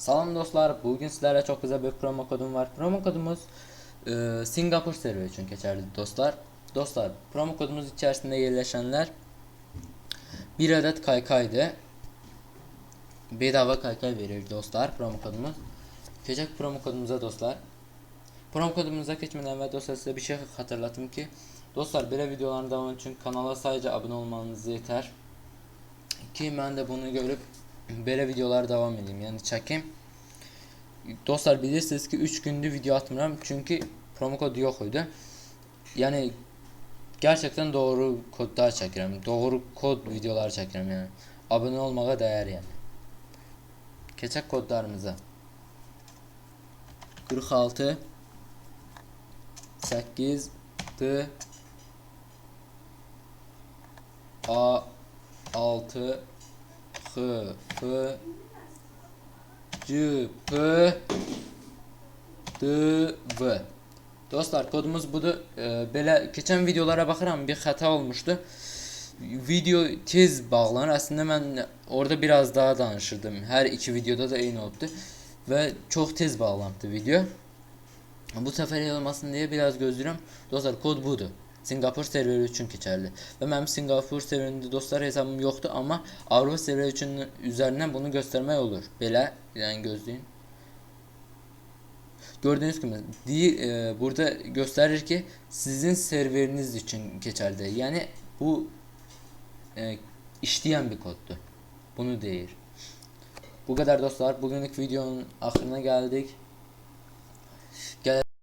Salam dostlar, bugün sizlerle çok güzel bir promo kodum var. Promo kodumuz e, Singapur server için geçerli dostlar. Dostlar, promo kodumuz içerisinde yerleşenler bir adet kaykaydı. Bedava kaykay verir dostlar promo kodumuz. Geçecek promo kodumuza dostlar. Promo kodumuza geçmeden evvel dostlar size bir şey hatırlatayım ki dostlar böyle videoların devamı için kanala sadece abone olmanız yeter. Ki ben de bunu görüp böyle videolar devam edeyim yani çekeyim. Dostlar bilirsiniz ki 3 gündür video atmıyorum çünkü promo kodu yok idi. Yani gerçekten doğru kodlar çekiyorum. Doğru kod videolar çekiyorum yani. Abone olmağa değer yani. Keçək kodlarımıza. 46 8 D A 6 H F C P D V Dostlar kodumuz budur. Ee, belə keçən videolara baxıram bir xəta olmuşdu. Video tez bağlanır. Aslında mən orada biraz daha danışırdım. Hər iki videoda da eyni olubdu və çox tez bağlandı video. Bu səfər olmasın deyə biraz gözləyirəm. Dostlar kod budur. Singapur serveri üçün keçərli. Və mənim Singapur serverində dostlar hesabım yoxdur, amma Avropa serveri üçün üzərindən bunu göstərmək olur. Belə, yəni gözləyin. Gördüğünüz gibi değil, e, burada gösterir ki sizin serveriniz için geçerli. Yani bu e, işleyen bir koddu. Bunu değil. Bu kadar dostlar. Bugünlük videonun ahırına geldik. Gel